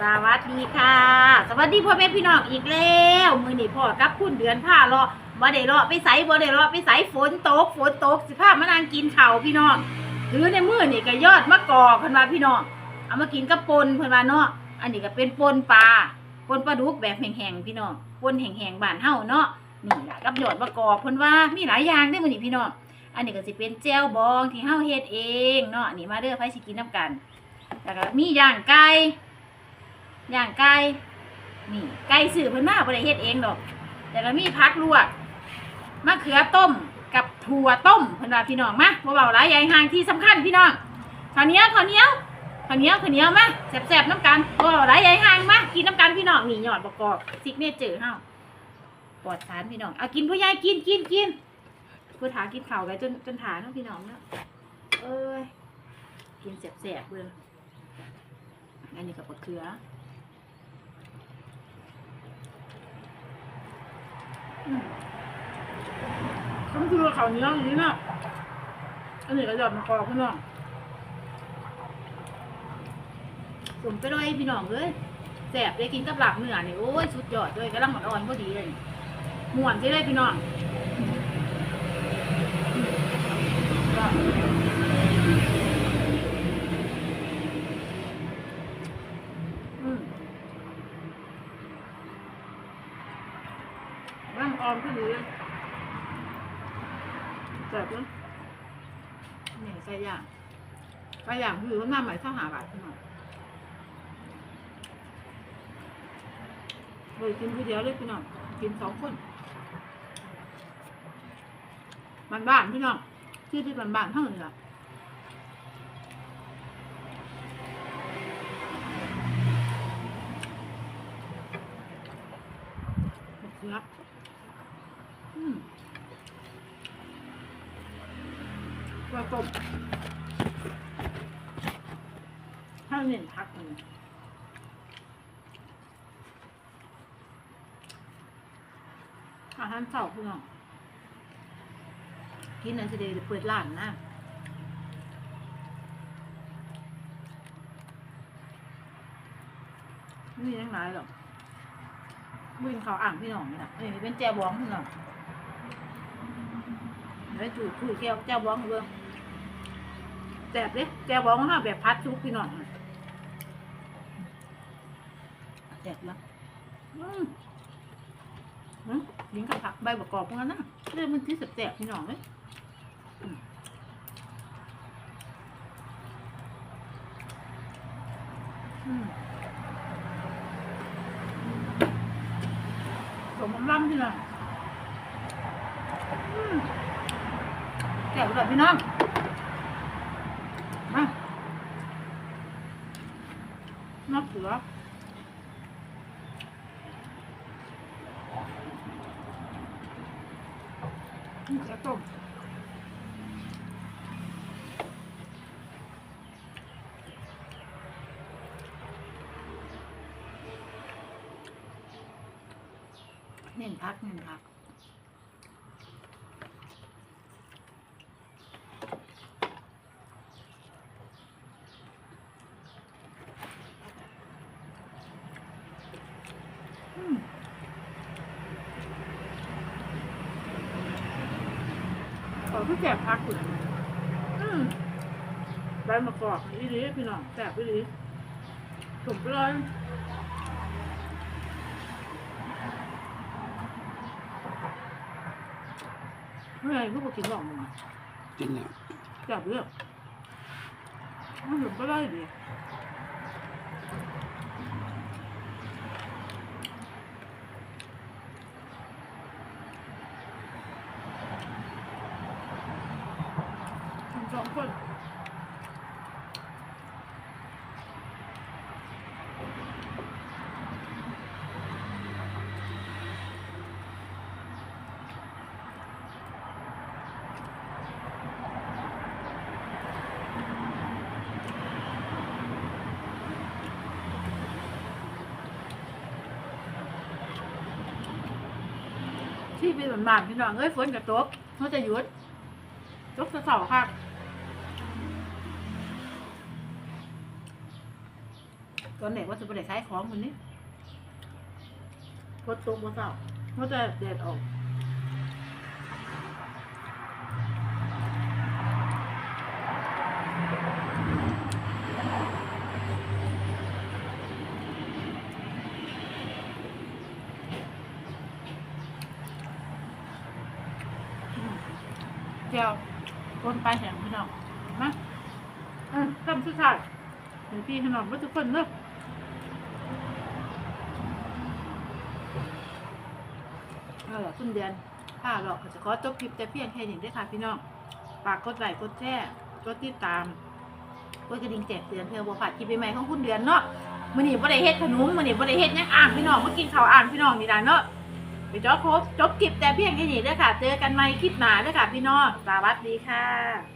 สวัสดีค่ะ สวัสดีพ่อแม่พี่น้องอีกแล้วมือนี่พ่อกับคุณเดือนผ้าเลาะบ่ได้เลาะไปใส่บ่ได้เลาะไปใส่ฝนตกฝนตกสิพามานั่งกินข้าพี่น้องถือในมือนี่ก็ยอดมะกอกเพิ่นว่าพี่น้องเอามากินกับปนเพิ่นว่าเนาะอันนี้ก็เป็นปนปลาปนปลาดุกแบบแห้งๆพี่น้องปนแห้งๆบ้านเฮาเนาะนี่ล่ะกับยอดมะกอกเพิ่นว่ามีหลายอย่างเด้มือนี้พี่น้องอันนี้ก็สิเป็นแจ่วบองที่เฮาเฮ็ดเองเนาะนี่มาเด้อไผสิกินนํกันแล้วก็มีย่างไก่ อย่างไก่นี่ไก่สื่อเพิ่นมาบ่ได้เฮ็ดเองดอก แต่ก็มีผักลวกมะเขือต้มกับถั่วต้มเพิ่นว่าพี่น้องมาบ่เว้าหลายใหญ่ห่างที่สำคัญพี่น้องข้าวเหนียวข้าวเหนียวข้าวเหนียวข้าวเหนียวมาแซ่บๆน้ำกันบ่เว้าหลายใหญ่ห่างมากินน้ำกันพี่น้องนี่ยอดประกอบซิกเนเจอร์เฮาปลอดสารพี่น้องเอากินผู้ใหญ่กินกินกินผู้ถากินข้าวกันจนจนถาเนาะพี่น้องเนาะเอ้ยกินแซ่บๆเบิ่งอันนี้กับมะเขือ ต้องคือเขาวเหนี้ยวอย่างนี้นะอันนี้ก็หยอดมะกอกพี่น้องสมไปด้วยพี่น้องเลยแสบได้กินกับหลับเนื้อนี่โอ้ยสุดยอดด้วยกระลังอ่อนๆพอดีเลยม่วนใช่ได้พี่น้องอืม กำลังอ่อนพอดีเลยแบบนี้เนี่ยใส่ย่างใส่ย่างคือมันมาใหม่ข้าหาบาทพี่น้องเลยกินผู้เดียวเลยพี่น้องกินสองคนบ้านบ้านพี่น้องที่อที่บ้านบ้านๆเท่านี้ล่ะมะ เขืออืมตัวต้มถ้าเน้นพักมันอาหารเช้าพี่น้องกินอันสิเดเปิดร้านนะไม่มีทั้งหลายหรอกวิ่งเขาอ่างพี่น้องนี่แหละอันนี้เป็นแจวบองพี่น้อง แล้วจูดคุยแก้วแจวบ้องเลยแซ่บเลยแจ่วบ้องมาแบบพัดชุกพี่น้องอะแซ่บแล้วอืมอืมลิงกับผักใบประกอบพวกนั้นนะเรื่องมันที่แซ่บพี่น้องเลยอืมอืมสมลำพี่น้องอืม แซ่บเลยพี่น้อง มามะเขือนี่จะต้มเน้นพักเน้นพัก ขอพี่แจกพักอยู่อืมใบมะกอกอีดีพี่น้องแจกอีดีถุงไปเลยเมื่อไหร่พวกกูกินหลอกมึงอะกินแล้วแจกเรื่องมันถุงไปเลยดี คนที่เป็นบ้านพี่น้องเอ้ยฝนกับตกเขาจะหยุดตกจะเสาค่ะ ตอนไหนว่าจะไปได้ใช้ของคนนี้พดตกบ่เศร้าเพราะจะแดดออกเจียวคนไปแหงพี่น้องมาอืมคำสุดท้ายเดี๋ยวพี่พี่น้องว่าทุกคนเนอะ เอาล่ะคุณเดือนข้าหรอกจะขอจบคลิปแต่เพียงแค่นี้ด้วยค่ะพี่น้องฝากกดไลค์กดแชร์กดติดตามกดกระดิ่งแจ้งเตือนเพื่อบ่พลาดคลิปใหม่ของคุณเดือนเนาะมื้อนี้บ่ได้เฮ็ดขนมมื้อนี้บ่ได้เฮ็ดหยังอ่างพี่น้องมากินข้าวอ่างพี่น้องนี่ล่ะเนาะไปจบครบจบคลิปแต่เพียงแค่นี้ด้อค่ะ เจอกันใหม่คลิปหน้าด้อค่ะพี่น้องสวัสดีค่ะ